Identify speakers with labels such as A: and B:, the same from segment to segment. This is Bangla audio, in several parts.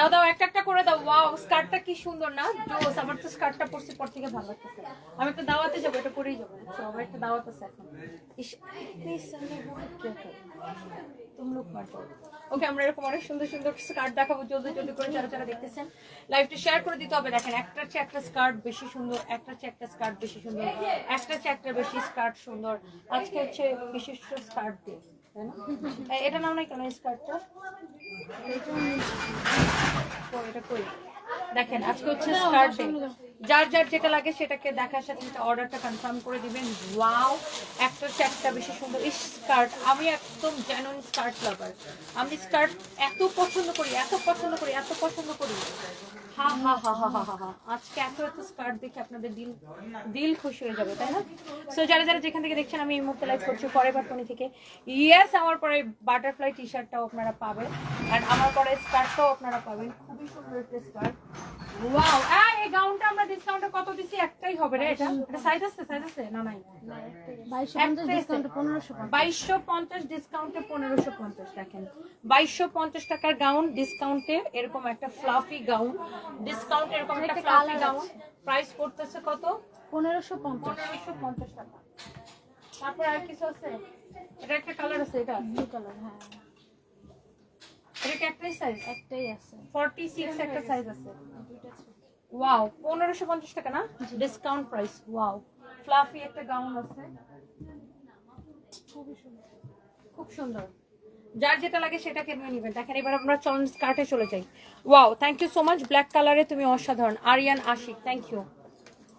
A: দাও দাও একটা একটা করে দাও ওয়াও স্কার্টটা কি সুন্দর না জোস আমার তো স্কার্টটা পরছি পর থেকে ভালো লাগতেছে আমি তো দাওয়াতে যাব এটা পরেই যাব বুঝছ একটা দাওয়াত আছে এখন ওকে আমরা এরকম অনেক সুন্দর সুন্দর স্কার্ট দেখাবো জলদি জলদি করে যারা যারা দেখতেছেন লাইফটা শেয়ার করে দিতে হবে দেখেন একটা চেয়ে একটা স্কার্ট বেশি সুন্দর একটা চেয়ে একটা স্কার্ট বেশি সুন্দর একটা চেয়ে একটা বেশি স্কার্ট সুন্দর আজকে হচ্ছে বিশিষ্ট স্কার্ট দিয়ে তাই না? এটা নাম নাই কেন স্কার্টটা এটা কই? দেখেন আজকে হচ্ছে স্কার্ট যার যার যেটা লাগে সেটাকে দেখার সাথে সাথে অর্ডারটা কনফার্ম করে দিবেন। ওয়াও একটা একটা বেশি সুন্দর। এই স্কার্ট আমি একদম জেনুইন স্কার্ট লাভার আমি স্কার্ট এত পছন্দ করি এত পছন্দ করি এত পছন্দ করি। আজকে এত এত স্কার্ট দেখে আপনাদের দিল দিল খুশি হয়ে যাবে, তাই না? সো যারা যারা যেখান থেকে দেখছেন, আমি এই মুহূর্তে লাইভ করছি পরে টোনি থেকে। ইয়েস আমার পরে বাটারফ্লাই টি শার্টটাও আপনারা পাবেন। আর আমার পরে স্কার্টটাও আপনারা পাবেন। খুবই সুন্দর একটা স্কার্ট। ওয়াও এই গাউনটা আমরা ডিসকাউন্টে কত দিছি? একটাই হবে রে এটা? এটা সাইজ আছে সাইজ আছে? না নাই।
B: বাইশশো
A: একটাই আছে।
B: ডিসকাউন্ট পনেরোশো
A: বাইশশো পঞ্চাশ ডিসকাউন্টে পনেরোশো পঞ্চাশ দেখেন। বাইশশো পঞ্চাশ টাকার গাউন ডিসকাউন্টে এরকম একটা ফ্লাফি গাউন ডিসকাউন্ট এরকম একটা ফ্লাফি গাউন প্রাইস করতেছে কত?
B: পনেরোশো পঞ্চাশ।
A: পনেরোশো পঞ্চাশ টাকা। তারপর আর কিছু আছে? এটা একটা কালার আছে এটা?
B: ব্লু কালার হ্যাঁ।
A: এটা কি একটাই সাইজ
B: একটাই আছে।
A: ফর্টি সিক্স একটা সাইজ আছে। ওয়াও পনেরোশো পঞ্চাশ টাকা না? ডিসকাউন্ট প্রাইস ওয়াও ফ্লাফি একটা গাউন আছে।
B: খুবই সুন্দর।
A: খুব সুন্দর। যার যেটা লাগে সেটাকে নিয়ে নিবেন। দেখেন এবার আমরা চলন স্কার্টে চলে যাই। Wow thank you so much black কালারে তুমি অসাধারণ। Ariyan Ashik thank you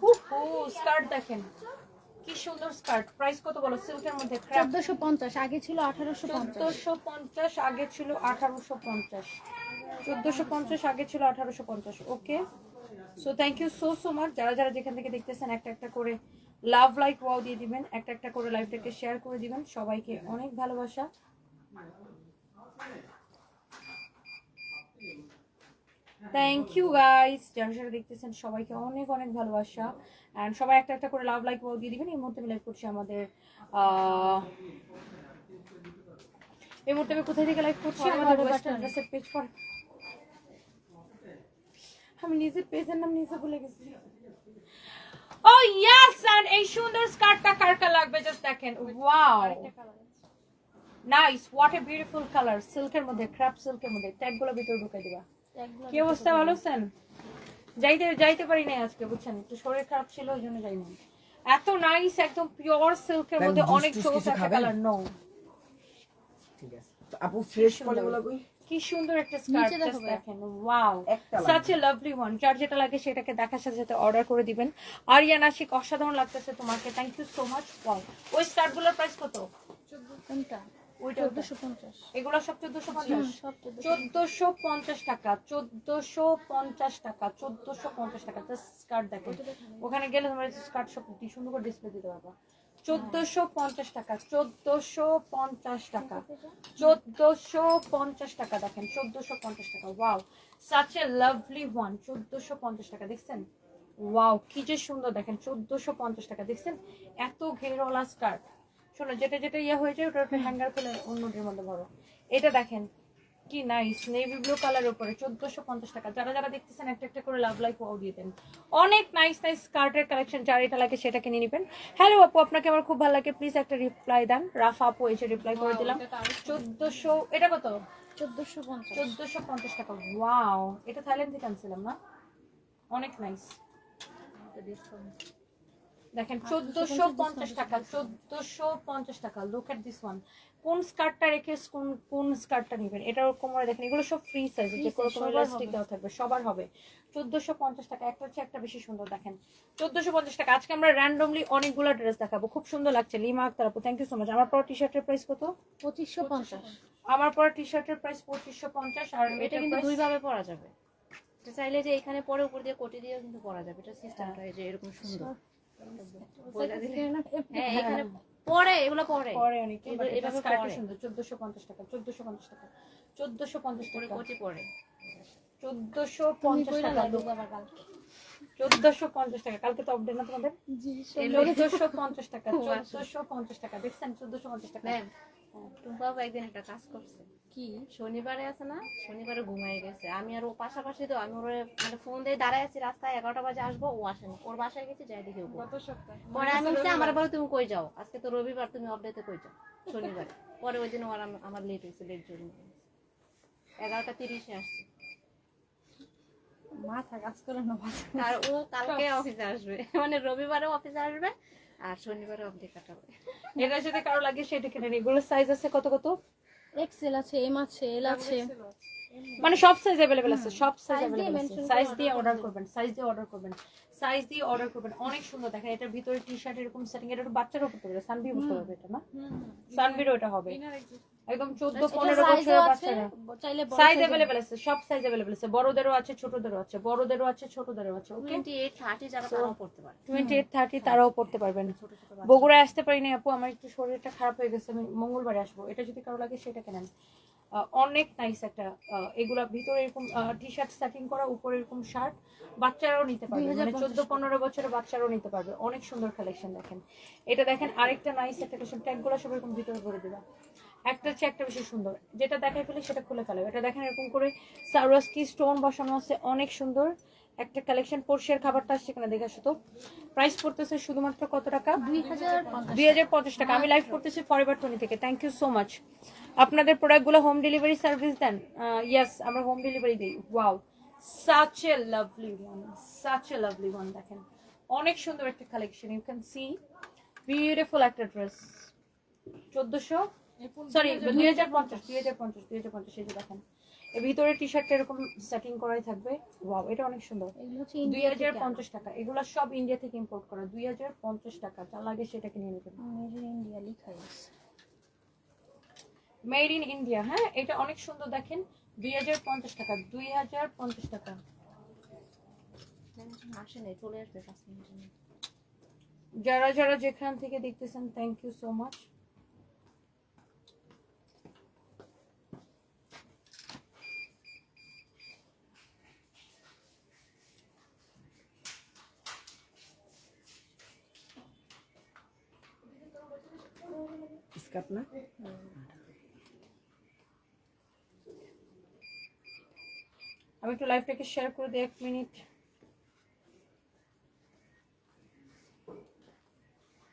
A: who skirt দেখেন। কি সুন্দর স্কার্ট প্রাইস কত বলো? সিল্কের মধ্যে ক্র্যাপ
B: চোদ্দশো পঞ্চাশ আগে ছিল আঠারোশো পঞ্চাশ।
A: চোদ্দশো পঞ্চাশ আগে ছিল আঠারোশো পঞ্চাশ। চোদ্দশো পঞ্চাশ আগে ছিল আঠারোশো পঞ্চাশ। Okay so thank you so so much যারা যারা যেখান থেকে দেখতেছেন একটা একটা করে লাভ লাইক ওয়াও দিয়ে দিবেন একটা একটা করে লাইভটাকে শেয়ার করে দিবেন। সবাইকে অনেক ভালোবাসা। থ্যাংক ইউ গাইস যারা যারা দেখতেছেন সবাইকে অনেক অনেক ভালোবাসা। অ্যান্ড সবাই একটা একটা করে লাভ লাইক ওয়াও দিয়ে দিবেন। এই মুহূর্তে আমি লাইভ করছি আমাদের এই মুহূর্তে আমি কোথায় থেকে লাইভ করছি? আমাদের ওয়েস্টার্ন ড্রেসের পেজ পর আমি নিজের পেজের নাম নিজে ভুলে গেছি। ও ইয়াস এন্ড এই সুন্দর স্কার্টটা কার কার লাগবে? জাস্ট দেখেন। Wow nice what a beautiful colour সিল্কের মধ্যে ক্র্যাপ সিল্কের মধ্যে। ট্যাগগুলো ভিতরে ঢুকাই দিবা। কি অবস্থা ভালো আছেন? যাইতে যাইতে পারি নাই আজকে বুঝছেন? একটু শরীর খারাপ ছিল ওই জন্য যাইনি। এত নাইস একদম পিওর সিল্কের মধ্যে অনেক একটা কালার নো
C: ঠিক আছে। আপু ফ্রেশ কলগুলো কই?
A: কি সুন্দর একটা
B: ভাইয়া।
A: দেখেন
C: wow.
A: Such a lovely one যার যেটা লাগে সেটাকে দেখার সাথে সাথে অর্ডার করে দিবেন। আরিয়ান আশিক অসাধারণ লাগতেছে তোমাকে। Thank you so much wow ওই স্কার্টগুলোর প্রাইস কত?
B: কোনটা?
A: এগুলো সব চোদ্দশো পঞ্চাশ?
B: চোদ্দশো।
A: পঞ্চাশ টাকা চোদ্দশো পঞ্চাশ টাকা চোদ্দশো পঞ্চাশ টাকা। স্কার্ট ওখানে গেলে তোমার স্কার্ট সব সুন্দর করে ডিসপ্লে দিতে পারবা। চোদ্দশো পঞ্চাশ টাকা চোদ্দশো পঞ্চাশ টাকা। চোদ্দশো পঞ্চাশ টাকা দেখেন চোদ্দশো পঞ্চাশ টাকা। Wow such a lovely one চোদ্দশো পঞ্চাশ টাকা দেখছেন? ওয়াও কি যে সুন্দর দেখেন চোদ্দশো পঞ্চাশ টাকা দেখছেন? এত ঘেরওয়ালা স্কার্ট শোনো যেটা যেটা ইয়ে হয়ে যায় ওটা একটা হ্যাঙ্গার খুলে অন্যটির মধ্যে ভরো। এটা দেখেন কি নাইস নেভি ব্লু কালার উপরে চোদ্দশো পঞ্চাশ টাকা। যারা যারা দেখতেছেন একটা একটা করে লাভ লাইফ ওয়াও দিয়ে দেন। অনেক নাইস নাইস স্কার্টের কালেকশন যার এটা লাগে সেটাকে নিয়ে নেবেন। হ্যালো আপু আপনাকে আমার খুব ভালো লাগে। প্লিজ একটা রিপ্লাই দেন। রাফা আপু এসে রিপ্লাই করে দিলাম। চোদ্দশো এটা কত?
B: চোদ্দশো পঞ্চাশ।
A: চোদ্দশো পঞ্চাশ টাকা। ওয়াও এটা থাইল্যান্ড থেকে আনছিলাম না? অনেক নাইস দেখেন চোদ্দশো পঞ্চাশ টাকা চোদ্দশো পঞ্চাশ টাকা লুক এট দিস ওয়ান কোন স্কার্টটা রেখে কোন কোন স্কার্টটা নেবেন? এটা কোমরে দেখেন এগুলো সব ফ্রি সাইজ যে কোনো কোনো ইলাস্টিক দেওয়া থাকবে সবার হবে। চোদ্দশো পঞ্চাশ টাকা একটা হচ্ছে একটা বেশি সুন্দর দেখেন। চোদ্দশো পঞ্চাশ টাকা আজকে আমরা র্যান্ডমলি অনেকগুলো ড্রেস দেখাবো খুব সুন্দর লাগছে। লিমা আক্তার আপু থ্যাংক ইউ সো মাচ আমার পর টি শার্টের প্রাইস কত?
B: পঁচিশশো পঞ্চাশ।
A: আমার পর টি শার্টের প্রাইস পঁচিশশো পঞ্চাশ আর
D: এটা কিন্তু
A: কিন্তু
D: দুই ভাবে পরা যাবে। এটা চাইলে যে এখানে পরে উপর দিয়ে কোটি দিয়েও কিন্তু পরা যাবে। এটা সিস্টেমটা এই যে এরকম সুন্দর। দিলে। হ্যাঁ এখানে পরে এগুলো পরে।
A: পরে অনেকে
D: এভাবে।
A: সুন্দর চোদ্দশো পঞ্চাশ টাকা চোদ্দশো পঞ্চাশ টাকা চোদ্দশো পঞ্চাশ
D: পরে
A: টাকা।
D: কোটি পরে।
A: চোদ্দশো পঞ্চাশ
B: কালকে।
A: চোদ্দশো পঞ্চাশ টাকা কালকে তো আপডেট না তোমাদের?
B: জি
A: চোদ্দশো পঞ্চাশ টাকা চোদ্দশো পঞ্চাশ টাকা দেখছেন? চোদ্দশো পঞ্চাশ টাকা।
D: একদিন একটা কাজ করছে।
B: কি?
D: শনিবারে আছে না? শনিবারে ঘুমাই গেছে। আমি আর ও পাশাপাশি তো আমি ওর মানে ফোন দিয়ে দাঁড়ায় আছি রাস্তায় এগারোটা বাজে আসব ও আসেনি। ওর বাসায় গেছি যাই দেখি পরে আমি বলছি আমার তুমি কই যাও? আজকে তো রবিবার তুমি কই যাও? শনিবারে। পরে ওই দিন ওর আমার লেট হয়েছে লেট জন্য এগারোটা তিরিশে আসছে।
B: মাথা কাজ করে না
D: আর ও কালকে অফিসে আসবে। মানে রবিবারে অফিসে আসবে আর শনিবার অবধি কাটাবে।
A: এটা যদি কারও লাগে সেটা কিনে নিই এগুলোর সাইজ আছে কত কত?
B: এক্সেল আছে এম আছে এল আছে।
A: মানে সব সাইজ अवेलेबल আছে সব সাইজ
B: Size দিয়ে
A: अवेलेबल আছে
B: mention
A: সাইজ
B: করে
A: দিয়ে
B: order
A: অর্ডার করবেন সাইজ দিয়ে অর্ডার করবেন সাইজ দিয়ে অর্ডার করবেন অনেক সুন্দর দেখেন এটার ভিতরে টি শার্ট এরকম সেটিং এটা একটু বাচ্চারও করতে পারবে সানভি করতে পারবে এটা না সানভিরও এটা হবে একদম 14 15
B: সাইজও
A: বছরের
B: আছে
A: বাচ্চারা
B: চাইলে বড়
A: সাইজ
B: size
A: अवेलेबल আছে সব সাইজ अवेलेबल আছে বড়দেরও আছে ছোটদেরও আছে বড়দেরও আছে ছোটদেরও আছে ওকে
D: টোয়েন্টি এইট থার্টি যারা তারাও পড়তে পারে
A: 28 30 তারাও পড়তে পারবেন
D: ছোট ছোট বাচ্চা।
A: বগুড়ায় আসতে পারিনি আপু আমার একটু শরীরটা খারাপ হয়ে গেছে আমি মঙ্গলবারে আসবো এটা যদি কারো লাগে সেটা কেনেন আহ, অনেক নাইস একটা এগুলা ভিতরে এরকম টি শার্ট সেটিং করা উপরে এরকম শার্ট বাচ্চারাও নিতে পারবে। মানে চোদ্দ পনেরো বছরের বাচ্চারাও নিতে পারবে। অনেক সুন্দর কালেকশন দেখেন। এটা দেখেন আরেকটা নাইস একটা কালেকশন ট্যাগগুলো সব এরকম ভিতরে করে দেবা। একটা হচ্ছে একটা বেশি সুন্দর। যেটা দেখাই ফেলে সেটা খুলে ফেলে এটা দেখেন এরকম করে সারোয়াস্কি স্টোন বসানো আছে অনেক সুন্দর। একটা কালেকশন পোর্শের খাবারটা আসছে এখানে দেখে আসো তো। প্রাইস পড়তেছে শুধুমাত্র কত টাকা?
B: দুই হাজার পঞ্চাশ
A: দুই হাজার পঞ্চাশ টাকা। আমি লাইভ করতেছি ফরএভার টোনি থেকে। থ্যাংক ইউ সো মাচ আপনাদের প্রোডাক্টগুলো হোম ডেলিভারি সার্ভিস দেন? ইয়েস আমরা হোম ডেলিভারি দিই। Wow such a lovely one such a lovely one দেখেন। অনেক সুন্দর একটা collection you can see beautiful একটা ড্রেস চোদ্দশো? সরি দুই হাজার পঞ্চাশ। দুই হাজার পঞ্চাশ দুই হাজার পঞ্চাশ এই যে দেখেন। এর ভিতরে টি শার্টটা এরকম সেটিং করাই থাকবে। ওয়াও এটা অনেক সুন্দর। দুই হাজার পঞ্চাশ টাকা। এগুলো সব ইন্ডিয়া থেকে ইম্পোর্ট করা। দুই হাজার পঞ্চাশ টাকা যা লাগে সেটাকে নিয়ে নেবেন।
B: ইন্ডিয়া আছে।
A: মেড ইন ইন্ডিয়া হ্যাঁ? এটা অনেক সুন্দর দেখেন দুই হাজার পঞ্চাশ টাকা দুই হাজার পঞ্চাশ টাকা। যারা যারা যেখান থেকে দেখতেছেন thank you so much
C: skirt না?
A: আমি একটু লাইভটাকে শেয়ার করে দিই এক মিনিট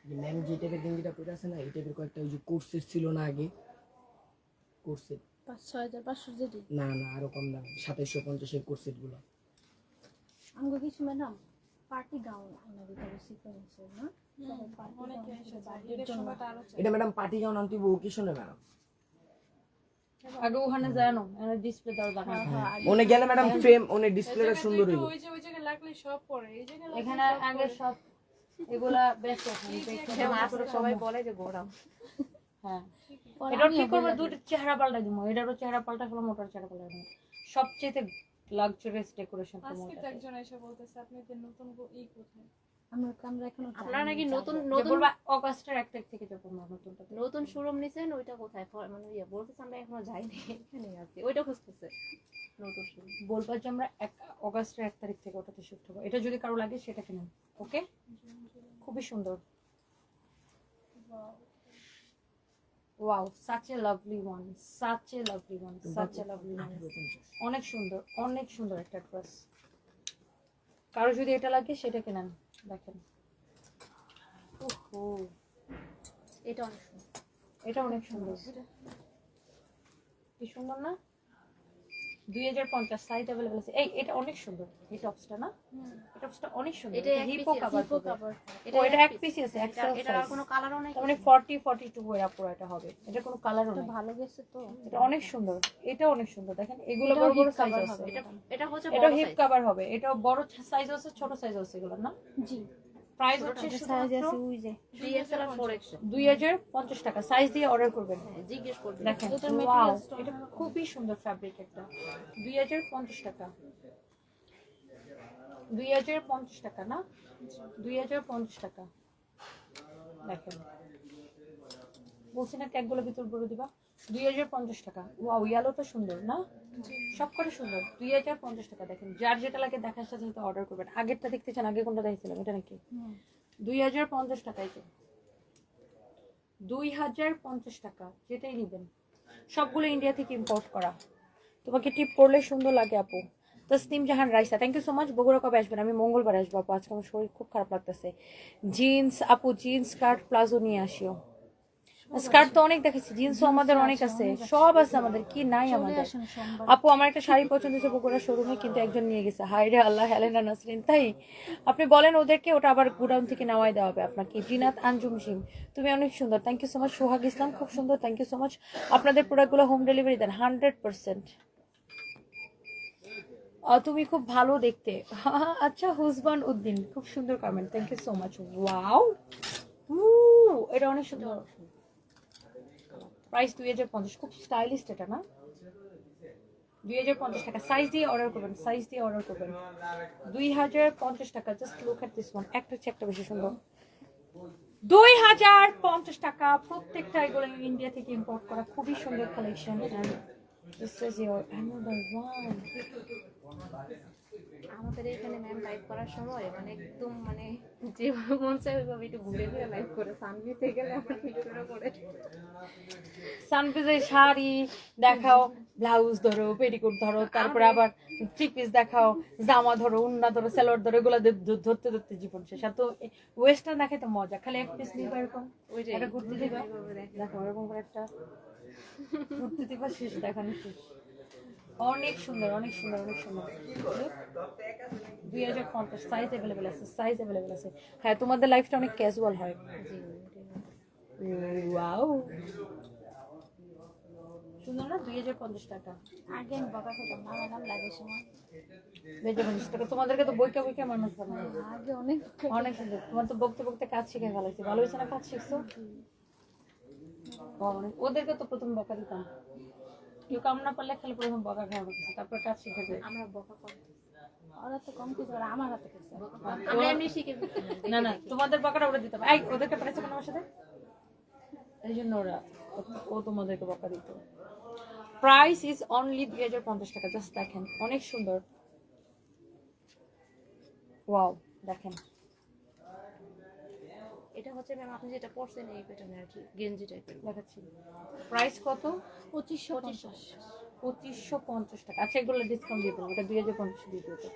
C: ম্যাম যে টাইপের আছে না এই টাইপের কয়েকটা ওই যে কোর্সের ছিল না আগে? কোর্সের
B: পাঁচ ছয় হাজার পাঁচশো যেটি
C: না না আরও কম দাম সাতাইশশো পঞ্চাশের কোর্সেটগুলো।
B: আমাকে কিছু ম্যাডাম পার্টি গাউন।
C: এটা ম্যাডাম পার্টি গাউন আনতে ওকেশনে ম্যাডাম?
A: আগে ওখানে যায় না ডিসপ্লে দেওয়া দেখা
C: ওনে গেলে ম্যাডাম ফ্রেম ওনে ডিসপ্লেটা সুন্দর হইব
E: ওই যে ওই জায়গায় লাগলে সব পরে এই জায়গায়
A: এখানে আগে সব এগুলা বেস্ট
D: সে সবাই বলে যে গোড়াম
A: হ্যাঁ। এটা
B: আমিও
A: কি করব? দুটো চেহারা পাল্টা দিব। এটারও চেহারা পাল্টা ফেলো মোটার চেহারা পাল্টা দিব সবচেয়ে লাক্সারিয়াস ডেকোরেশন
E: আজকে একজন এসে বলতেছে আপনাদের নতুন ই কোথায়?
D: আপনারা নাকি
B: যাইনি,
D: নতুন নতুন
A: অগাস্টের এক তারিখ থেকে যাব নতুনটা
D: নতুন শোরুম নিছেন ওইটা কোথায়? মানে ইয়ে বলতেছে আমরা এখনও যাইনি এখানে আছি। ওইটা খুঁজতেছে। নতুন শোরুম
A: বলবা যে আমরা এক অগাস্টের এক তারিখ থেকে ওটাতে শিফট হব। এটা যদি কারও লাগে সেটা কিনুন ওকে? খুবই সুন্দর। Wow such a lovely one such a lovely one such a lovely one অনেক সুন্দর অনেক সুন্দর একটা ড্রেস। কারও যদি এটা লাগে সেটা কেনেন। দেখেন। ওহো।
D: এটা অনেক সুন্দর।
A: এটা অনেক সুন্দর। কি সুন্দর না? দুই হাজার পঞ্চাশ সাইজ অ্যাভেলেবল আছে। এই এটা অনেক সুন্দর। এই টপসটা না? এই টপসটা অনেক সুন্দর।
D: এটা
A: হিপো কাভার
B: Hippo
A: এটা এক
D: piece।
A: আছে এক্সেল
D: এটার আর কোনো কালারও নাই।
A: মানে 40 42 এর আপুরা এটা হবে। এটা কোনো কালারও
B: এটা ভালো গেছে তো।
A: এটা অনেক সুন্দর। এটা অনেক সুন্দর। দেখেন এগুলো বড় বড় সাইজ আছে
B: হবে।
D: এটা এটা হচ্ছে
A: এটা হিপ। কভার হবে। এটা বড় সাইজ আছে ছোট সাইজ আছে এগুলো না?
B: জি।
A: প্রাইস হচ্ছে
B: সাইজ আছে ওই যে।
D: 3XL আর 4XL
A: দুই হাজার পঞ্চাশ টাকা। সাইজ দিয়ে অর্ডার করবেন।
D: হ্যাঁ, জিজ্ঞেস করবেন।
A: দেখেন এটা খুবই সুন্দর ফ্যাব্রিক একটা। দুই হাজার পঞ্চাশ টাকা। দুই হাজার পঞ্চাশ টাকা না? দুই হাজার পঞ্চাশ টাকা। দেখেন। বলছি না ট্যাগগুলো ভিতর বলে দিবা। দুই হাজার পঞ্চাশ টাকা। ওয়াও ইয়ালোটা সুন্দর না? সব করে সুন্দর। দুই হাজার পঞ্চাশ টাকা দেখেন যার যেটা লাগে দেখার সাথে সাথে অর্ডার করবেন। আগেরটা দেখতে চান আগে কোনটা দেখছিলাম এটা নাকি? দুই হাজার পঞ্চাশ টাকাই তো দুই হাজার পঞ্চাশ টাকা যেটাই নেবেন। সবগুলো ইন্ডিয়া থেকে ইম্পোর্ট করা। তোমাকে টিপ করলে সুন্দর লাগে আপু। Tasnim Jahan Raisa. Thank you so much Bogura কবে আসবেন? আমি মঙ্গলবার আসব আপু। আজকে আমার শরীর খুব খারাপ লাগতেছে। জিন্স আপু জিন্স স্কার্ট প্লাজো নিয়ে আসিও। স্কার্ট তো অনেক দেখেছি জিন্সও আমাদের অনেক আছে সব আছে আমাদের কি নাই আমাদের। আপু আমার একটা শাড়ি পছন্দ হয়েছে বগুড়া শোরুমে কিন্তু একজন নিয়ে গেছে। হাই রে আল্লাহ হেলেনা নাসরিন তাই? আপনি বলেন ওদেরকে ওটা আবার গুডাউন থেকে নেওয়াই দেওয়া হবে আপনাকে। জিনাত আঞ্জুম সিং তুমি অনেক সুন্দর। Thank you so much Sohag Islam খুব সুন্দর। থ্যাংক ইউ সো মাচ আপনাদের প্রোডাক্টগুলো হোম ডেলিভারি দেন হান্ড্রেড পার্সেন্ট তুমি খুব ভালো দেখতে। আচ্ছা হুসবান উদ্দিন খুব সুন্দর comment thank you so much wow এটা অনেক সুন্দর। প্রাইস দুই হাজার পঞ্চাশ। খুব স্টাইলিস্ট এটা, না? দুই হাজার পঞ্চাশ টাকা। সাইজ দিয়ে অর্ডার করবেন সাইজ দিয়ে অর্ডার করবেন। দুই হাজার পঞ্চাশ টাকা। Just look at this one একটা হচ্ছে একটা বেশি সুন্দর। দুই হাজার পঞ্চাশ টাকা। প্রত্যেকটা এগুলো ইন্ডিয়া থেকে ইম্পোর্ট করা। খুবই সুন্দর collection this is your another one
D: আমাদের এখানে ম্যাম লাইভ করার সময় মানে একদম মানে যেভাবে মন চায় ওইভাবে একটু ঘুরে ঘুরে লাইভ করে সানভিতে গেলে আমার ভিডিওটা করে
A: সানপিসের শাড়ি দেখাও ব্লাউজ ধরো পেটিকোট ধরো তারপরে আবার থ্রি পিস দেখাও জামা ধরো উন্না ধরো সেলোয়ার ধরো এগুলো ধরতে ধরতে জীবন শেষ। তো ওয়েস্টার্ন দেখে তো মজা খালি এক পিস নিবা এরকম একটা ঘুরতে দিবা। দেখো। এরকম করে একটা ঘুরতে দিবা শেষ দেখানো শেষ। অনেক সুন্দর অনেক সুন্দর অনেক সুন্দর। দুই হাজার পঞ্চাশ সাইজ অ্যাভেলেবেল আছে সাইজ অ্যাভেলেবেল আছে। হ্যাঁ তোমাদের লাইফটা অনেক ক্যাজুয়াল হয়। ওয়াও সুন্দর না দুই হাজার পঞ্চাশ টাকা।
B: আগে আমি বকা খেতাম না আমার লাগে সময়।
A: দুই হাজার পঞ্চাশ টাকা। তোমাদেরকে তো বইকা বইকা মানুষ বানায়
B: আগে অনেক
A: অনেক তোমার তো বকতে বকতে কাজ শিখে ফেলাইছি ভালো হয়েছে না কাজ শিখছো? ওদেরকে তো প্রথম বকা দিতাম। কেউ কাম না পারলে খালি প্রথম বকা খাওয়া তারপর কাজ শিখে
D: আমরা বকা কম
B: ওরা তো কম কিছু ওরা আমার হাতে গেছে
D: আমরা এমনি শিখে
A: না না তোমাদের বকাটা ওরা দিতাম এই ওদেরকে পাঠাইছো কেন আমার সাথে? এই জন্য ওরা ও- ও তোমাদেরকে বকা দিত। প্রাইস ইজ অনলি দুই হাজার পঞ্চাশ টাকা জাস্ট দেখেন অনেক সুন্দর। ওয়াও দেখেন।
D: এটা হচ্ছে ম্যাম আপনি যেটা পড়ছেন এই প্যাটার্নে আর কি গেঞ্জি টাইপের
A: দেখাচ্ছি। প্রাইস কত?
B: পঁচিশশো পঞ্চাশ
A: পঁচিশশো পঞ্চাশ টাকা। আচ্ছা এগুলো ডিসকাউন্ট দিয়ে দিলাম। এটা দুই হাজার পঞ্চাশ দিয়ে দিতে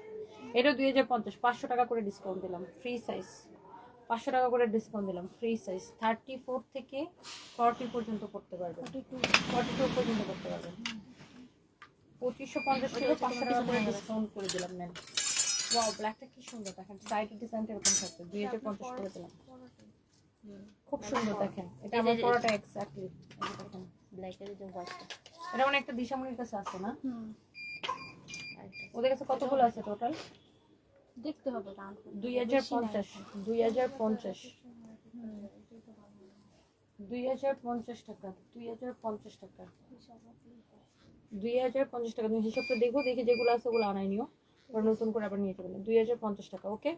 A: এটা দুই হাজার পঞ্চাশ পাঁচশো টাকা করে ডিসকাউন্ট দিলাম ফ্রি সাইজ পাঁচশো টাকা করে ডিসকাউন্ট দিলাম ফ্রি সাইজ থার্টি ফোর থেকে ফর্টি পর্যন্ত করতে পারবেন। ফর্টি টু পর্যন্ত করতে পারবেন। পঁচিশশো পঞ্চাশ থেকে পাঁচশো টাকা করে ডিসকাউন্ট করে দিলাম নেন ওয়াও ব্ল্যাকটা কি সুন্দর দেখেন। সাইডের ডিজাইনটা এরকম থাকবে দুই হাজার পঞ্চাশ করে দিলাম। খুব সুন্দর দেখেন। এটা আমার পড়াটা এক্স্যাক্টলি দেখেন।
D: ব্ল্যাকের যে
A: এটা মানে একটা দিশামণির কাছে আছে না?
B: হুম।
A: ওদের কাছে কতগুলো আছে টোটাল
B: দেখতে হবে
A: দুই হাজার পঞ্চাশ দুই হাজার পঞ্চাশ। দুই হাজার পঞ্চাশ টাকা দুই হাজার পঞ্চাশ টাকা। দুই হাজার পঞ্চাশ টাকা তুমি হিসাবটা দেখো দেখে যেগুলো আছে ওগুলো আনাই নিও। ওরা নতুন করে আবার নিয়ে যাবেন দুই হাজার পঞ্চাশ টাকা ওকে?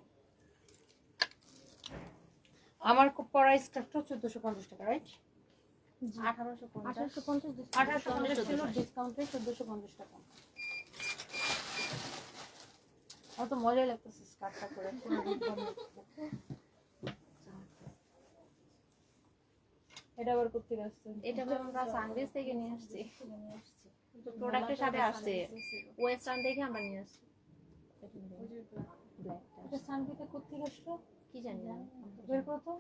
A: আমার পড়া স্কার্টটা চোদ্দোশো পঞ্চাশ টাকা রাইট
D: আঠারোশো পঞ্চাশ।
B: আঠারোশো পঞ্চাশ
A: ছিল ডিসকাউন্টে চোদ্দোশো পঞ্চাশ টাকা। আমার মজাই লাগতেছে স্কার্টটা করে এটা আবার করতে আসছে?
D: এটা আমরা সানভিস থেকে নিয়ে আসছি। প্রোডাক্টের সাথে আসছে। ওয়েস্টার্ন থেকে আমরা নিয়ে আসছি।
A: এটা আসলো?
D: কি জানি না।
A: বের করো তো।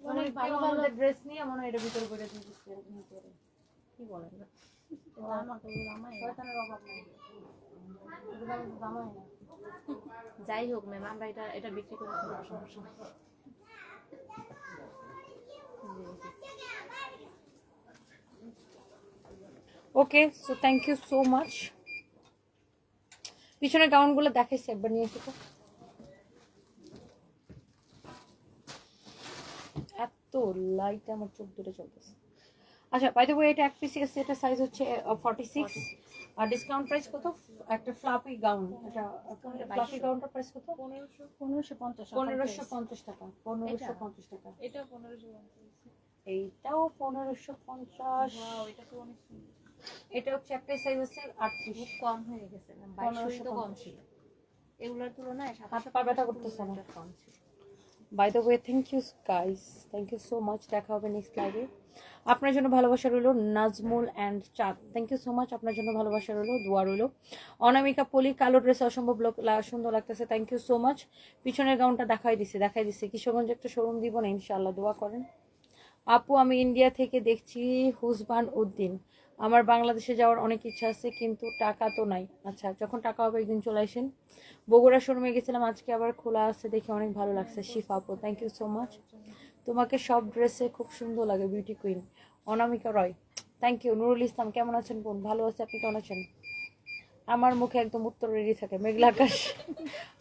B: অনেক ভালো
A: ভালো ড্রেস নিয়ে মনে হয় এটা ভিতরে করে দিয়েছে
D: কি বলেন না। যাই হোক ম্যাম আমরা এটা এটা বিক্রি করে সমস্যা
A: okay so thank you so much পিছনের গাউনগুলো দেখাইছি একবার নিয়ে এসে তো এত লাইট আমার চোখ দূরে চলতেছে আচ্ছা বাই দ্য ওয়ে এটা এক পিস এসে এটা সাইজ হচ্ছে ফর্টি সিক্স আর ডিসকাউন্ট প্রাইস কত? একটা ফ্লাফি গাউন এটা ফ্লাফি গাউনটার প্রাইস কত?
E: পনেরোশো।
B: পনেরোশো পঞ্চাশ
A: পনেরোশো পঞ্চাশ টাকা পনেরোশো পঞ্চাশ টাকা।
E: এটা পনেরোশো
A: এইটাও পনেরোশো পঞ্চাশ।
E: এটা তো অনেক
A: এটা হচ্ছে একটাই সাইজ হচ্ছে আটত্রিশ।
D: খুব কম হয়ে গেছে ম্যাম তো কম ছিল। এগুলোর তুলনায়
A: হাত পা ব্যথা করতেছে না।
D: কম ছিল।
A: By the way thank you guys thank you so much দেখা হবে নেক্সট লাইভে আপনার জন্য ভালোবাসা রইল Nazmul and Chand. Thank you so much আপনার জন্য ভালোবাসা রইল, দোয়া রইল। অনামিকা পলি, কালো ড্রেস অসম্ভব সুন্দর লাগতেছে। থ্যাংক ইউ সো মাচ পিছনের গাউনটা দেখাই দিছে দেখাই দিছে। কিশোরগঞ্জে একটা শোরুম দিব না ইনশাল্লাহ দোয়া করেন। আপু, আমি ইন্ডিয়া থেকে দেখছি হুসবান উদ্দিন। আমার বাংলাদেশে যাওয়ার অনেক ইচ্ছা আছে, কিন্তু টাকা তো নাই। আচ্ছা যখন টাকা হবে একদিন চলে আসেন। বগুড়া শোরুমে গেছিলাম, আজকে আবার খোলা আছে, দেখে অনেক ভালো লাগছে, শিফা আপু থ্যাংক ইউ সো মাচ তোমাকে সব ড্রেসে খুব সুন্দর লাগে beauty queen Anamika Roy thank you Nurul Islam, কেমন আছেন বোন? ভালো আছে, আপনি কেমন আছেন? আমার মুখে একদম উত্তর রেডি থাকে, মেঘলা আকাশ।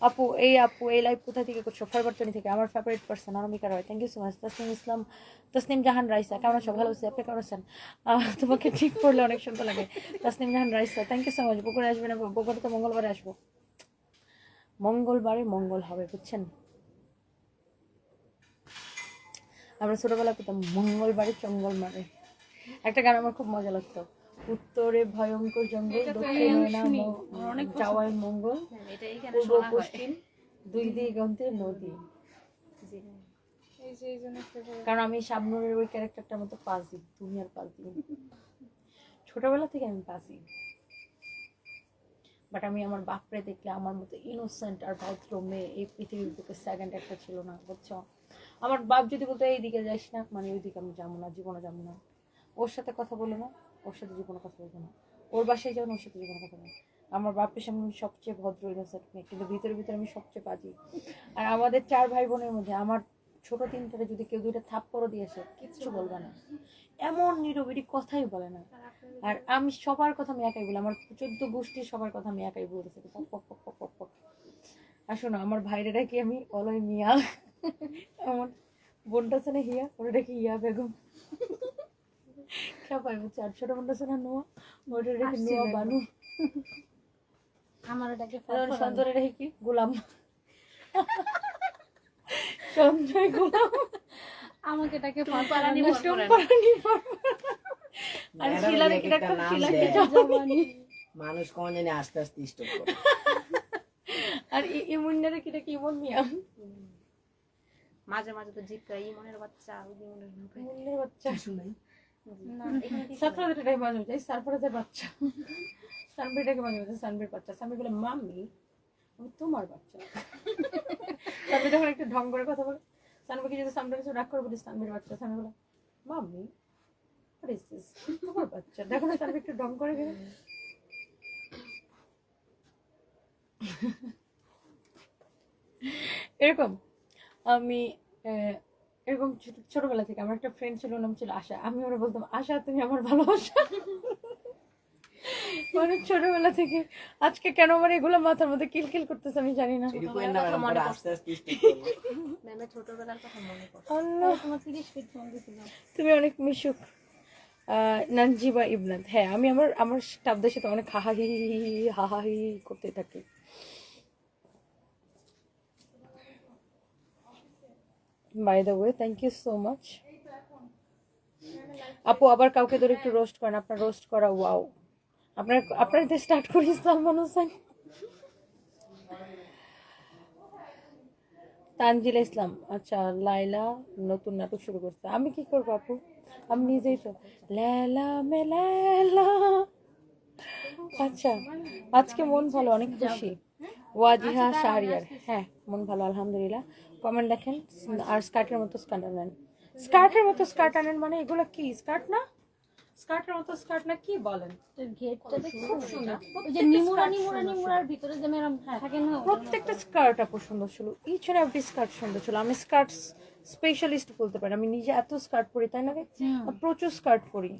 A: আপু, এই আপু, এই লাইভ কোথা থেকে করছ? ফরবর্তনী থেকে, আমার favourite person Anamika Roy. Thank you so much Tasnim Islam, Tasnim Jahan Raisa. কেমন আছো? ভালো আছি, আপনি কেমন আছেন? তোমাকে ঠিক করলে অনেক সুন্দর লাগে। Tasnim Jahan Raisa thank you so much বগুড়ে আসবেন বগুড়ে তো মঙ্গলবারে আসব। মঙ্গলবারে মঙ্গল হবে, বুঝছেন? আমরা ছোটবেলা পেতাম মঙ্গলবারে চঙ্গল মারে। একটা গান আমার খুব মজা লাগতো। উত্তরে ভয়ঙ্কর জঙ্গল দক্ষিণে মঙ্গল পূর্ব পশ্চিম দুই দিগন্তে নদী। কারণ আমি শাবনুরের ওই ক্যারেক্টারটার মতো পাজি তুমি আর পাজি। ছোটবেলা থেকে আমি পাজি। বাট আমি আমার বাপরে দেখলে আমার মতো ইনোসেন্ট আর ভদ্র মেয়ে এই পৃথিবীর বুকে সেকেন্ড একটা ছিল না বুঝছ? আমার বাপ যদি বলতো এইদিকে যাইস না মানে ওইদিকে আমি যাব না জীবনে যাব না। ওর সাথে কথা বলে না। ওর সাথে জীবনে কথা বলব না। ওর বাসায় যাব ওর সাথে জীবনে কথা বলব আমার বাপের সামনে আমি সবচেয়ে ভদ্র ইনোসেন্ট মেয়ে কিন্তু ভিতরে ভিতরে আমি সবচেয়ে বাজি আর আমাদের চার ভাই বোনের মধ্যে আমার ছোট তিনটারে যদি কেউ দুইটা থাপ্পড়ও দিয়েছে কিচ্ছু বলবে না। এমন নিরবিড়ি কথাই বলে না। আর আমি সবার কথা আমি একাই বলি আমার চোদ্দ গোষ্ঠীর সবার কথা আমি একাই বলতেছি। পক পক পক পক পক পক। আর শোনো আমার ভাইরে ডাকি আমি অলয় মিয়া? আমার বোনটা আছে না হিয়া? ওরা ডাকি হিয়া বেগম। আছে না নোয়া ওটা ডাকি
B: আসছি
A: নোয়া বানু।
B: আমার এটাকে
A: আর সঞ্জয় ডাকি কি? গোলাম। সঞ্জয় গোলাম।
B: আমাকে এটাকে
D: পারানি বল করেন।
A: আর কি
C: একটা
A: ডাকতাম
C: নাম
A: শিলাকে
C: দেয়।
A: জবানি।
C: মানুষ কখন জানি আস্তে আস্তে স্টপ করে।
A: আর ই- ইমুন্নারে কি ডাকি ইমন মিয়া?
D: মাঝে মাঝে তো জিজ্ঞা ইমনের বাচ্চা ইমনের
A: বাচ্চা।
C: শুনাই
A: বাচ্চা সানবির বাচ্চা। বলে মাম্মি আমি তোমার বাচ্চা। একটু ঢং করে কথা বলে সানবিকে যদি সামনে কিছু রাগ করে বলি সানবির বাচ্চা। বলে মাম্মি? তোমার বাচ্চা। দেখো না একটু ঢং করে গেলে এরকম আমি এরকম ছোট- ছোটবেলা থেকে আমার একটা ফ্রেন্ড ছিল নাম ছিল আশা আমি ওরা বলতাম আশা তুমি আমার ভালোবাসা মানে ছোটবেলা থেকে আজকে কেন আমার এগুলো মাথার মধ্যে কিলকিল করতেছে আমি জানি না
D: মনে
A: তুমি অনেক মিশুক আহ, নানজিবা ইবনাথ হ্যাঁ আমি আমার আমার স্টাফদের সাথে অনেক হাহাহি হাহাহি করতে থাকি by the way thank you so much আপু, আবার কাউকে ধরে একটু রোস্ট করেন। আপনার রোস্ট করা ওয়াও আপনার আপনার দিয়ে স্টার্ট করি, সালমান হোসেন। তানজিলা ইসলাম। আচ্ছা লাইলা নতুন নাটক শুরু করছে। আমি কি করব আপু? আমি নিজেই তো লেলা মে লেলা আচ্ছা আজকে মন ভালো, অনেক খুশি। ওয়াজিহা শাহরিয়ার। হ্যাঁ মন ভালো আলহামদুলিল্লাহ। কমেন্ট দেখেন আর স্কার্টের মতো স্কার্ট আনেন। স্কার্টের মতো স্কার্ট আনেন মানে এগুলো কি স্কার্ট না? স্কার্টের মতো স্কার্ট না কি বলেন?
B: ঘেরটা দেখো
A: খুব সুন্দর।
B: ওই যে নিমুরা নিমুরা নিমুরার ভিতরে যে মেরাম থাকে না
A: প্রত্যেকটা স্কার্ট আপু সুন্দর ছিল। ইচ এন্ড এভরি স্কার্ট সুন্দর ছিল। আমি স্কার্ট স্পেশালিস্ট বলতে পারি। আমি নিজে এত স্কার্ট পরি তাই না প্রচুর স্কার্ট পরি।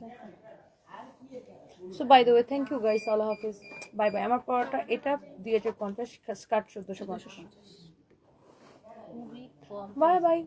A: So by the way thank you guys আল্লাহ হাফিজ। বাই বাই আমার পড়াটা এটা দুই হাজার পঞ্চাশ স্কার্ট চোদ্দোশো পঞ্চাশ। Bye bye